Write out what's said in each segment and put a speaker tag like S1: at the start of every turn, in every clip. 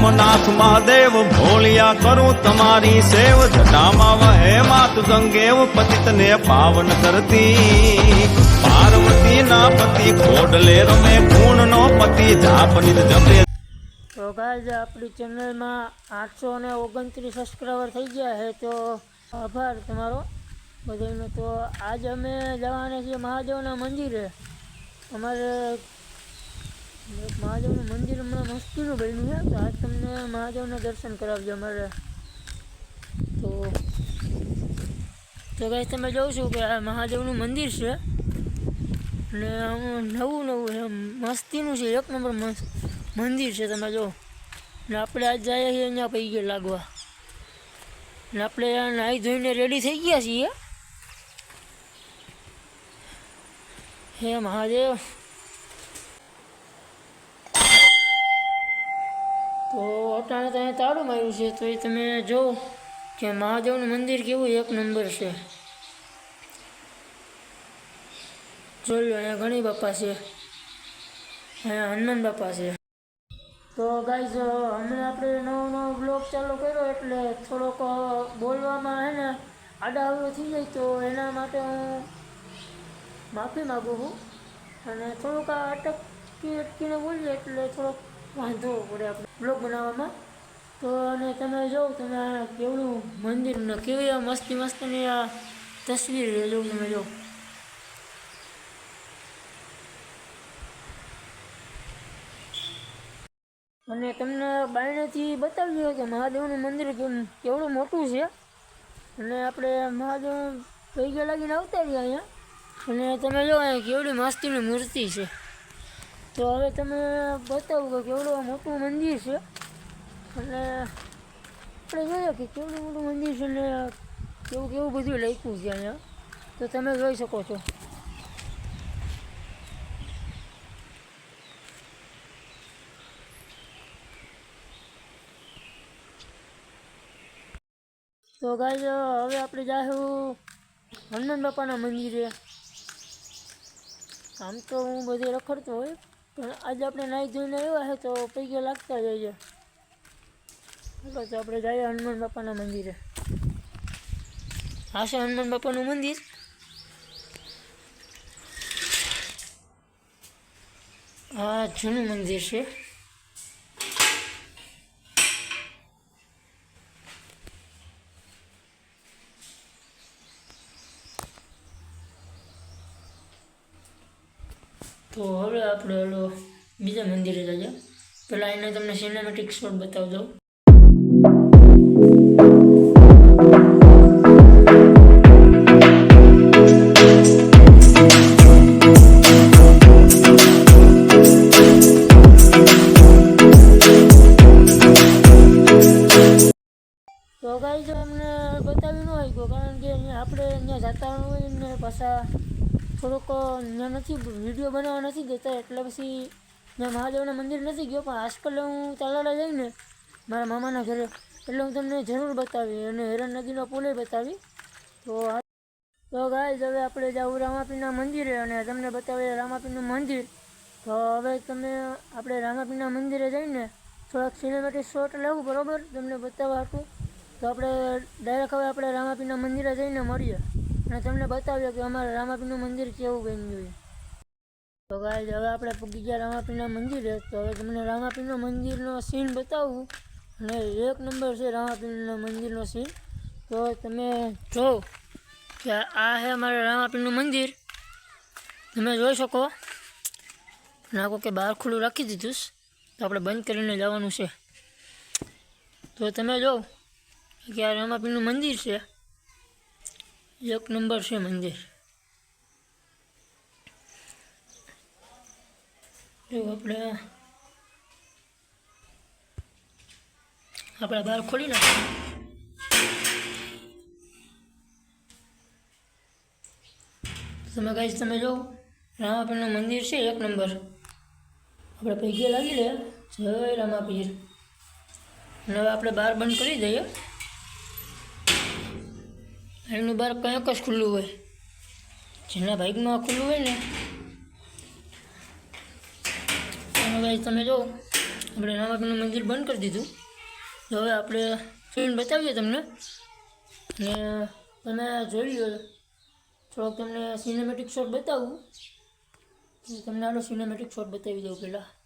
S1: સોમનાથ મહાદેવ ભોલિયા કરું તમારી સેવ, જટામાં વહે માત ગંગેવ, પતિતને પાવન કરતી. પાર્વતી ના પતિ ખોડલે રમે ગુણ નો પતિ જાપનિત જમે.
S2: તો ગાઈઝ, આપણી ચેનલમાં આઠસો ને ઓગણત્રીસ સબસ્ક્રાઈબર થઈ ગયા છે, તો આભાર તમારો. બધાનો તો આજ અમે જવાના છીએ મહાદેવના મંદિરે. અમારે મહાદેવનું મંદિર હમણાં મસ્તીનું બન્યું છે, તો આજ તમને મહાદેવના દર્શન કરાવજો અમારે. તો તો ગાઈઝ તમે જોઉં છું કે આ મહાદેવનું મંદિર છે ને નવું નવું છે મસ્તીનું છે, એક નંબર મંદિર છે તમે જો. ને આપણે આજ જઈએ છીએ અહીંયા પૈકી લાગવા. ને આપણે નાહી ધોઈને રેડી થઈ ગયા છીએ. હે મહાદેવ. તો અટાણે તો અહીંયા તાળું માર્યું છે, તો એ તમે જો કે મહાદેવનું મંદિર કેવું એક નંબર છે. જોઈ લો, અહીંયા ઘણી બાપા છે. અહીંયા હનુમાન બાપા છે. તો ગાઈઝ હમણાં આપણે નવો નવો બ્લોગ ચાલુ કર્યો એટલે થોડોક બોલવામાં હે ને આડાવડો થઈ જાય તો એના માટે હું માફી માગું છું. અને થોડુંક આ અટકી અટકીને બોલીએ એટલે થોડોક વાંધો પડે આપણે બ્લોગ બનાવવામાં. તો અને તમે જો, તમે કેવડું મંદિર ને કેવી મસ્તી મસ્તીની આ તસવીર છે જો તમે જો. અને તમને બાયણેથી બતાવ્યું કે મહાદેવનું મંદિર કેમ કેવડું મોટું છે. અને આપણે મહાદેવ પૈકી લાગીને આવતા રહ્યા અહીંયા. અને તમે જો અહીંયા કેવડી મસ્તીની મૂર્તિ છે. તો હવે તમે બતાવો કે કેવડું મોટું મંદિર છે. અને આપણે જોઈએ કે કેવડું મોટું મંદિર છે ને કેવું કેવું બધું લખ્યું છે અહીંયા. તો તમે જોઈ શકો છો. તો ગાય હવે આપણે જાશું હનુમાન બાપાના મંદિરે. આમ તો હું બધે રખડતો હોય. પણ આજે આપણે નાહી ધોઈને આવ્યા છે તો પૈકી લાગતા જઈએ ચાલો તો આપણે જઈએ હનુમાન બાપાના મંદિરે. આ છે હનુમાન બાપાનું મંદિર? આ જૂનું મંદિર છે. તો હવે આપણે ઓલો બીજા મંદિરે જઈએ. પહેલાં એને તમને સિનેમેટિક શોટ બતાવી દઉં. તો ગાઈ જો અમને બતાવી ન હોય કારણ કે આપણે અહીંયા જતા હોય ને, પાછા થોડુંક ત્યાં નથી, વીડિયો બનાવવા નથી દેતા, એટલે પછી ત્યાં મહાદેવના મંદિર નથી ગયો, પણ આજકાલ હું તાલાડા જઈને મારા મામાના ઘરે, એટલે હું તમને જરૂર બતાવી અને હેરણ નદીનો પુલે બતાવી. તો તો ગાય હવે આપણે જાવું રામાપીના મંદિરે અને તમને બતાવીએ રામાપીનું મંદિર. તો હવે તમે, આપણે રામાપીના મંદિરે જઈને થોડાક સિનેમેટિક શોટ લેવું, બરાબર? તમને બતાવવા હતું તો આપણે ડાયરેક્ટ હવે આપણે રામાપીના મંદિરે જઈને મળીએ. અને તમને બતાવ્યો કે અમારે રામાપીનું મંદિર કેવું બન્યું છે. તો ગાય હવે આપણે પૂગી ગયા રામાપીના મંદિરે. તો હવે તમને રામાપીના મંદિરનો સીન બતાવું. અને એક નંબર છે રામાપીના મંદિરનો સીન તો તમે જો કે આ છે અમારે રામાપીનું મંદિર. તમે જોઈ શકો. નાખો કે બહાર ખુલ્લું રાખી દીધું તો આપણે બંધ કરીને જવાનું છે. તો તમે જો કે આ રામાપીનું મંદિર છે. એક નંબર છે મંદિર. જો આપણે આપણે બહાર ખોલી નાખીએ. તમે કહીશ તમે જો, રામાપીરનું મંદિર છે, એક નંબર. આપણે પૈકી લાગી લે, જય રામાપીર. અને હવે આપણે બહાર બંધ કરી દઈએ. એમનું બહાર કંઈક જ ખુલ્લું હોય. જેના બાઇકમાં ખુલ્લું હોય ને. એનો ભાઈ તમે જો, આપણે રામાપીરનું મંદિર બંધ કરી દીધું. તો હવે આપણે ફિલ્મ બતાવીએ તમને. અને તમે જોઈ લો, થોડોક તમને સિનેમેટિક શોટ બતાવું. તમને આનો સિનેમેટિક શોટ બતાવી દઉં પહેલાં.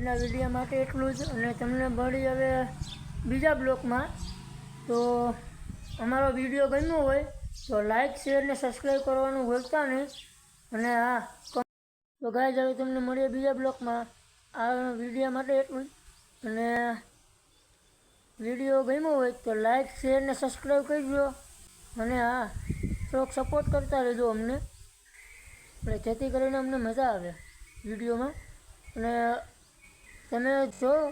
S2: આજના વીડિયો માટે એટલું જ. અને તમને મળી હવે બીજા બ્લોકમાં. તો અમારો વીડિયો ગમ્યો હોય તો લાઇક શેર ને સબસ્ક્રાઈબ કરવાનું ભૂલતા નહીં. અને હા, તો ગાય હવે તમને મળીએ બીજા બ્લોકમાં. આ વીડિયો માટે એટલું જ. અને વીડિયો ગમ્યો હોય તો લાઇક શેર ને સબસ્ક્રાઈબ કરજો. અને હા, થોડોક સપોર્ટ કરતા રહેજો અમને. એટલે જેથી કરીને અમને મજા આવે વિડીયોમાં. અને તમે જો,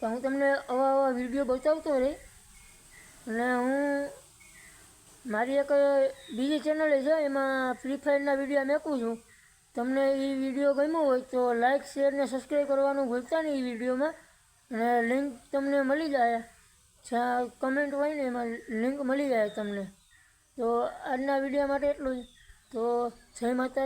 S2: તો હું તમને આવા આવા વીડિયો બતાવતો રહી. અને હું, મારી એક બીજી ચેનલ છે, એમાં ફ્રી ફાયરના વીડિયો મેકું છું. તમને એ વીડિયો ગમ્યો હોય તો લાઇક શેર ને સબસ્ક્રાઈબ કરવાનું ભૂલતા નહીં એ વિડીયોમાં. અને લિંક તમને મળી જાય. જ્યાં કમેન્ટ હોય ને એમાં લિંક મળી જાય તમને. તો આજના વીડિયો માટે એટલું જ. તો જય માતા